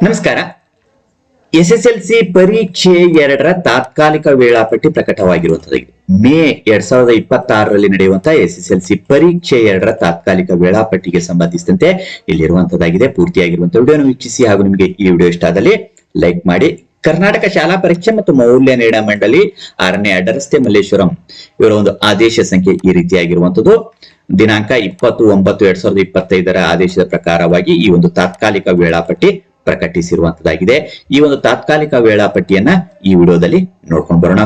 ನಮಸ್ಕಾರ. S S L C ಪರೀಕ್ಷೆ ಎರಡರ ತಾತ್ಕಾಲಿಕ ವೇಳಾಪಟ್ಟಿ ಪ್ರಕಟವಾಗಿರುವಂತದ್ದು ಮೇ ಎರಡ್ ಸಾವಿರದ ಇಪ್ಪತ್ತಾರರಲ್ಲಿ ನಡೆಯುವಂತಹ ಎಸ್ ಎಸ್ ಎಲ್ ಸಿ ಪರೀಕ್ಷೆ ಎರಡರ ತಾತ್ಕಾಲಿಕ ವೇಳಾಪಟ್ಟಿಗೆ ಸಂಬಂಧಿಸಿದಂತೆ ಇಲ್ಲಿರುವಂತದ್ದಾಗಿದೆ ಪೂರ್ತಿಯಾಗಿರುವಂತಹ ವಿಡಿಯೋನ ವೀಕ್ಷಿಸಿ ಹಾಗೂ ನಿಮಗೆ ಈ ವಿಡಿಯೋ ಇಷ್ಟ ಆದಲ್ಲಿ ಲೈಕ್ ಮಾಡಿ. ಕರ್ನಾಟಕ ಶಾಲಾ ಪರೀಕ್ಷೆ ಮತ್ತು ಮೌಲ್ಯ ನಿರ್ಣಯ ಮಂಡಳಿ ಆರನೇ ಅಡ್ಡರಸ್ತೆ ಮಲ್ಲೇಶ್ವರಂ ಇವರ ಒಂದು ಆದೇಶ ಸಂಖ್ಯೆ ಈ ರೀತಿಯಾಗಿರುವಂತದ್ದು ದಿನಾಂಕ ಇಪ್ಪತ್ತು ಒಂಬತ್ತು ಎರಡ್ ಸಾವಿರದ ಇಪ್ಪತ್ತೈದರ ಆದೇಶದ ಪ್ರಕಾರವಾಗಿ ಈ ಒಂದು ತಾತ್ಕಾಲಿಕ ವೇಳಾಪಟ್ಟಿ ಪ್ರಕಟಿಸಿರುವಂತದ್ದಾಗಿದೆ. ಈ ಒಂದು ತಾತ್ಕಾಲಿಕ ವೇಳಾಪಟ್ಟಿಯನ್ನ ಈ ವಿಡಿಯೋದಲ್ಲಿ ನೋಡ್ಕೊಂಡು ಬರೋಣ.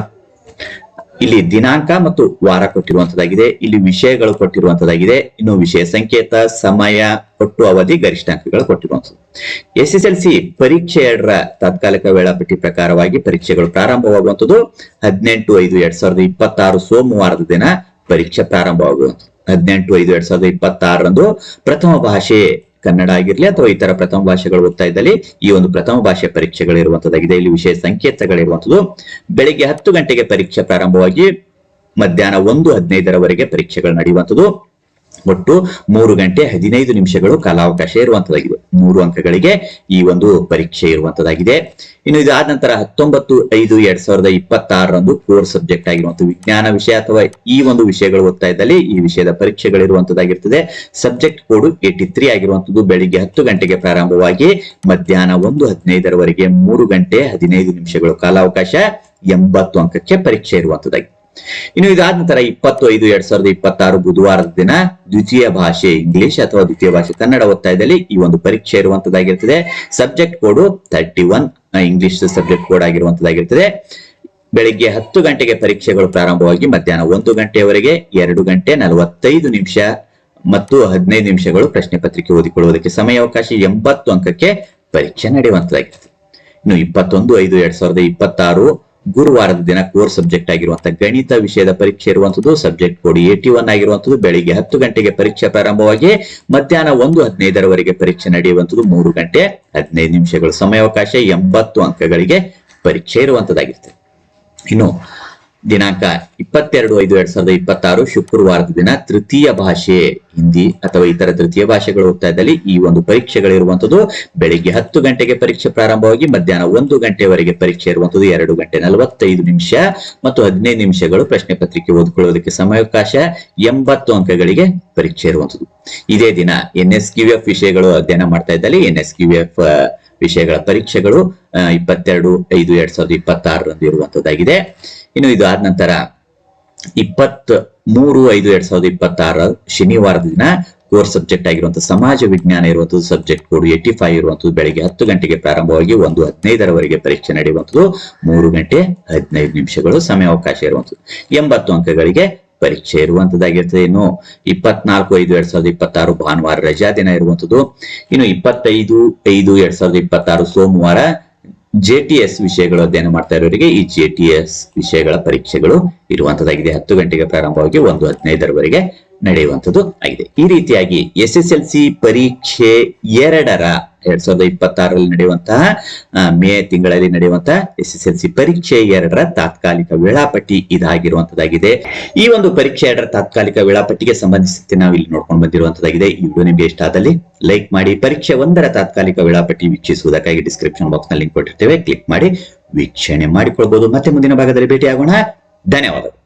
ಇಲ್ಲಿ ದಿನಾಂಕ ಮತ್ತು ವಾರ ಕೊಟ್ಟಿರುವಂತದ್ದಾಗಿದೆ. ಇಲ್ಲಿ ವಿಷಯಗಳು ಕೊಟ್ಟಿರುವಂತದ್ದಾಗಿದೆ. ಇನ್ನು ವಿಷಯ ಸಂಕೇತ, ಸಮಯ, ಒಟ್ಟು ಅವಧಿ, ಗರಿಷ್ಠ ಅಂಕಗಳು ಕೊಟ್ಟಿರುವಂತದ್ದು. ಎಸ್ ಎಸ್ ಎಲ್ ಸಿ ಪರೀಕ್ಷೆ ಎರಡರ ತಾತ್ಕಾಲಿಕ ವೇಳಾಪಟ್ಟಿ ಪ್ರಕಾರವಾಗಿ ಪರೀಕ್ಷೆಗಳು ಪ್ರಾರಂಭವಾಗುವಂತದ್ದು. ಹದಿನೆಂಟು ಐದು ಎರಡ್ ಸಾವಿರದ ಇಪ್ಪತ್ತಾರು ಸೋಮವಾರದ ದಿನ ಪರೀಕ್ಷೆ ಪ್ರಾರಂಭವಾಗುವಂಥದ್ದು ಹದಿನೆಂಟು ಐದು ಎರಡ್ ಸಾವಿರದ ಇಪ್ಪತ್ತಾರರಂದು ಪ್ರಥಮ ಭಾಷೆ ಕನ್ನಡ ಆಗಿರ್ಲಿ ಅಥವಾ ಇತರ ಪ್ರಥಮ ಭಾಷೆಗಳು ಓದ್ತಾ ಇದ್ದಲ್ಲಿ ಈ ಒಂದು ಪ್ರಥಮ ಭಾಷೆ ಪರೀಕ್ಷೆಗಳಿರುವಂತದ್ದಾಗಿದೆ. ಇಲ್ಲಿ ವಿಷಯ ಸಂಕೇತಗಳಿರುವಂತದ್ದು. ಬೆಳಿಗ್ಗೆ ಹತ್ತು ಗಂಟೆಗೆ ಪರೀಕ್ಷೆ ಪ್ರಾರಂಭವಾಗಿ ಮಧ್ಯಾಹ್ನ ಒಂದು ಹದಿನೈದರವರೆಗೆ ಪರೀಕ್ಷೆಗಳು ನಡೆಯುವಂಥದ್ದು ಒಟ್ಟು ಮೂರು ಗಂಟೆ ಹದಿನೈದು ನಿಮಿಷಗಳು ಕಾಲಾವಕಾಶ ಇರುವಂತದ್ದಾಗಿದೆ. ಮೂರು ಅಂಕಗಳಿಗೆ ಈ ಒಂದು ಪರೀಕ್ಷೆ ಇರುವಂತದ್ದಾಗಿದೆ ಇನ್ನು ಇದಾದ ನಂತರ ಹತ್ತೊಂಬತ್ತು ಐದು ಎರಡ್ ಸಾವಿರದ ಇಪ್ಪತ್ತಾರರಂದು ಕೋರ್ ಸಬ್ಜೆಕ್ಟ್ ಆಗಿರುವಂತಹ ವಿಜ್ಞಾನ ವಿಷಯ ಅಥವಾ ಈ ಒಂದು ವಿಷಯಗಳು ಓದ್ತಾ ಇದ್ದಲ್ಲಿ ಈ ವಿಷಯದ ಪರೀಕ್ಷೆಗಳಿರುವಂತದ್ದಾಗಿರ್ತದೆ ಸಬ್ಜೆಕ್ಟ್ ಕೋಡ್ ಏಟಿ ತ್ರೀ ಆಗಿರುವಂತದ್ದು ಬೆಳಿಗ್ಗೆ ಹತ್ತು ಗಂಟೆಗೆ ಪ್ರಾರಂಭವಾಗಿ ಮಧ್ಯಾಹ್ನ ಒಂದು ಹದಿನೈದರವರೆಗೆ ಮೂರು ಗಂಟೆ ಹದಿನೈದು ನಿಮಿಷಗಳು ಕಾಲಾವಕಾಶ ಎಂಬತ್ತು ಅಂಕಕ್ಕೆ ಪರೀಕ್ಷೆ ಇರುವಂತದ್ದಾಗಿದೆ ಇನ್ನು ಇದಾದ ನಂತರ ಇಪ್ಪತ್ತು ಐದು ಎರಡ್ ಸಾವಿರದ ಇಪ್ಪತ್ತಾರು ಬುಧವಾರದ ದಿನ ದ್ವಿತೀಯ ಭಾಷೆ ಇಂಗ್ಲಿಷ್ ಅಥವಾ ದ್ವಿತೀಯ ಭಾಷೆ ಕನ್ನಡ ಒತ್ತಾಯದಲ್ಲಿ ಈ ಒಂದು ಪರೀಕ್ಷೆ ಇರುವಂತದ್ದಾಗಿರ್ತದೆ. Subject code thirty one English subject code ಆಗಿರುವಂತದ್ದಾಗಿರ್ತದೆ. ಬೆಳಿಗ್ಗೆ ಹತ್ತು ಗಂಟೆಗೆ ಪರೀಕ್ಷೆಗಳು ಪ್ರಾರಂಭವಾಗಿ ಮಧ್ಯಾಹ್ನ ಒಂದು ಗಂಟೆಯವರೆಗೆ ಎರಡು ಗಂಟೆ ನಲವತ್ತೈದು ನಿಮಿಷ ಮತ್ತು ಹದಿನೈದು ನಿಮಿಷಗಳು ಪ್ರಶ್ನೆ ಪತ್ರಿಕೆ ಓದಿಕೊಳ್ಳುವುದಕ್ಕೆ ಸಮಯಾವಕಾಶ ಎಂಬತ್ತು ಅಂಕಕ್ಕೆ ಪರೀಕ್ಷೆ ನಡೆಯುವಂತದ್ದಾಗಿರ್ತದೆ. ಇನ್ನು ಇಪ್ಪತ್ತೊಂದು ಐದು, ಎರಡ್ ಸಾವಿರದ ಇಪ್ಪತ್ತಾರು ಗುರುವಾರದ ದಿನ ಕೋರ್ ಸಬ್ಜೆಕ್ಟ್ ಆಗಿರುವಂತಹ ಗಣಿತ ವಿಷಯದ ಪರೀಕ್ಷೆ ಇರುವಂತದ್ದು ಸಬ್ಜೆಕ್ಟ್ ಕೋಡ್ ಏಟಿ ಒನ್ ಆಗಿರುವಂತದ್ದು ಬೆಳಿಗ್ಗೆ ಹತ್ತು ಗಂಟೆಗೆ ಪರೀಕ್ಷೆ ಪ್ರಾರಂಭವಾಗಿ ಮಧ್ಯಾಹ್ನ ಒಂದು ಹದಿನೈದರವರೆಗೆ ಪರೀಕ್ಷೆ ನಡೆಯುವಂತದ್ದು ಮೂರು ಗಂಟೆ ಹದಿನೈದು ನಿಮಿಷಗಳು ಸಮಯಾವಕಾಶ ಎಂಬತ್ತು ಅಂಕಗಳಿಗೆ ಪರೀಕ್ಷೆ ಇರುವಂತದ್ದಾಗಿರ್ತದೆ. ಇನ್ನು ದಿನಾಂಕ ಇಪ್ಪತ್ತೆರಡು ಐದು ಎರಡ್ ಸಾವಿರದ ಇಪ್ಪತ್ತಾರು ಶುಕ್ರವಾರದ ದಿನ ತೃತೀಯ ಭಾಷೆ, ಹಿಂದಿ ಅಥವಾ ಇತರ ತೃತೀಯ ಭಾಷೆಗಳು ಓದ್ತಾ ಇದ್ದಲ್ಲಿ ಈ ಒಂದು ಪರೀಕ್ಷೆಗಳಿರುವಂತದ್ದು ಬೆಳಿಗ್ಗೆ ಹತ್ತು ಗಂಟೆಗೆ ಪರೀಕ್ಷೆ ಪ್ರಾರಂಭವಾಗಿ ಮಧ್ಯಾಹ್ನ ಒಂದು ಗಂಟೆವರೆಗೆ ಪರೀಕ್ಷೆ ಇರುವಂತದ್ದು ಎರಡು ಗಂಟೆ ನಲವತ್ತೈದು ನಿಮಿಷ ಮತ್ತು ಹದಿನೈದು ನಿಮಿಷಗಳು ಪ್ರಶ್ನೆ ಪತ್ರಿಕೆ ಓದ್ಕೊಳ್ಳೋದಕ್ಕೆ ಸಮಯಾವಕಾಶ ಎಂಬತ್ತು ಅಂಕಗಳಿಗೆ ಪರೀಕ್ಷೆ ಇರುವಂತದ್ದು ಇದೇ ದಿನ ಎನ್ ಎಸ್ ಕ್ಯೂ ಎಫ್ ವಿಷಯಗಳು ಅಧ್ಯಯನ ಮಾಡ್ತಾ ಇದ್ದಲ್ಲಿ ಎನ್ ಎಸ್ ಕ್ಯೂ ಎಫ್ ವಿಷಯಗಳ ಪರೀಕ್ಷೆಗಳು ಇಪ್ಪತ್ತೆರಡು, ಐದು, ಎರಡ್ ಸಾವಿರದ ಇಪ್ಪತ್ತಾರರಂದು ಇರುವಂತದ್ದಾಗಿದೆ. ಇನ್ನು ಇದು ಆದ ನಂತರ ಇಪ್ಪತ್ತ್ ಮೂರು ಐದು, ಎರಡ್ ಸಾವಿರದ ಇಪ್ಪತ್ತಾರ ಶನಿವಾರದ ದಿನ ಕೋರ್ ಸಬ್ಜೆಕ್ಟ್ ಆಗಿರುವಂತಹ ಸಮಾಜ ವಿಜ್ಞಾನ ಇರುವಂತದ್ದು ಸಬ್ಜೆಕ್ಟ್ ಕೋಡ್ ಏಟಿ ಫೈವ್ ಇರುವಂತದ್ದು ಬೆಳಿಗ್ಗೆ ಹತ್ತು ಗಂಟೆಗೆ ಪ್ರಾರಂಭವಾಗಿ ಒಂದು ಹದಿನೈದರವರೆಗೆ ಪರೀಕ್ಷೆ ನಡೆಯುವಂಥದ್ದು, ಮೂರು ಗಂಟೆ ಹದಿನೈದು ನಿಮಿಷಗಳು ಸಮಯಾವಕಾಶ ಇರುವಂಥದ್ದು. ಎಂಬತ್ತು ಅಂಕಗಳಿಗೆ ಪರೀಕ್ಷೆ ಇರುವಂತದ್ದಾಗಿರ್ತದೆ. ಇನ್ನು ಇಪ್ಪತ್ನಾಲ್ಕು ಐದು ಎರಡ್ ಸಾವಿರದ ಇಪ್ಪತ್ತಾರು ಭಾನುವಾರ ರಜಾ ದಿನ ಇರುವಂತದ್ದು. ಇನ್ನು ಇಪ್ಪತ್ತೈದು ಐದು ಎರಡ್ ಸಾವಿರದ ಇಪ್ಪತ್ತಾರು ಸೋಮವಾರ ಜೆ ಟಿ ಎಸ್ ವಿಷಯಗಳು ಅಧ್ಯಯನ ಮಾಡ್ತಾ ಇರೋರಿಗೆ ಈ ಜೆ ಟಿ ಎಸ್ ವಿಷಯಗಳ ಪರೀಕ್ಷೆಗಳು ಇರುವಂತದ್ದಾಗಿದೆ. ಹತ್ತು ಗಂಟೆಗೆ ಪ್ರಾರಂಭವಾಗಿ ಒಂದು ಹದಿನೈದರವರೆಗೆ ನಡೆಯುವಂತದ್ದು ಆಗಿದೆ. ಈ ರೀತಿಯಾಗಿ ಎಸ್ ಎಸ್ ಎಲ್ ಸಿ ಪರೀಕ್ಷೆ ಎರಡರ ಎರಡ್ ಸಾವಿರದ ಇಪ್ಪತ್ತಾರರಲ್ಲಿ ನಡೆಯುವಂತಹ ಮೇ ತಿಂಗಳಲ್ಲಿ ನಡೆಯುವಂತಹ ಎಸ್ ಎಸ್ ಎಲ್ ಸಿ ಪರೀಕ್ಷೆ ಎರಡರ ತಾತ್ಕಾಲಿಕ ವೇಳಾಪಟ್ಟಿ ಇದಾಗಿರುವಂತದ್ದಾಗಿದೆ ಈ ಒಂದು ಪರೀಕ್ಷೆ ಎರಡರ ತಾತ್ಕಾಲಿಕ ವೇಳಾಪಟ್ಟಿಗೆ ಸಂಬಂಧಿಸಿದಂತೆ ನಾವು ಇಲ್ಲಿ ನೋಡ್ಕೊಂಡು ಬಂದಿರುವಂತದ್ದಾಗಿದೆ ಈ ವಿಡಿಯೋ ನಿಮಗೆ ಇಷ್ಟ ಆದಲ್ಲಿ ಲೈಕ್ ಮಾಡಿ, ಪರೀಕ್ಷೆ ಒಂದರ ತಾತ್ಕಾಲಿಕ ವೇಳಾಪಟ್ಟಿ ವೀಕ್ಷಿಸುವುದಕ್ಕಾಗಿ ಡಿಸ್ಕ್ರಿಪ್ಷನ್ ಬಾಕ್ಸ್ನಲ್ಲಿ ಲಿಂಕ್ ಕೊಟ್ಟಿರ್ತೇವೆ. ಕ್ಲಿಕ್ ಮಾಡಿ, ವೀಕ್ಷಣೆ ಮಾಡಿಕೊಳ್ಬಹುದು ಮತ್ತೆ ಮುಂದಿನ ಭಾಗದಲ್ಲಿ ಭೇಟಿಯಾಗೋಣ. ಧನ್ಯವಾದಗಳು.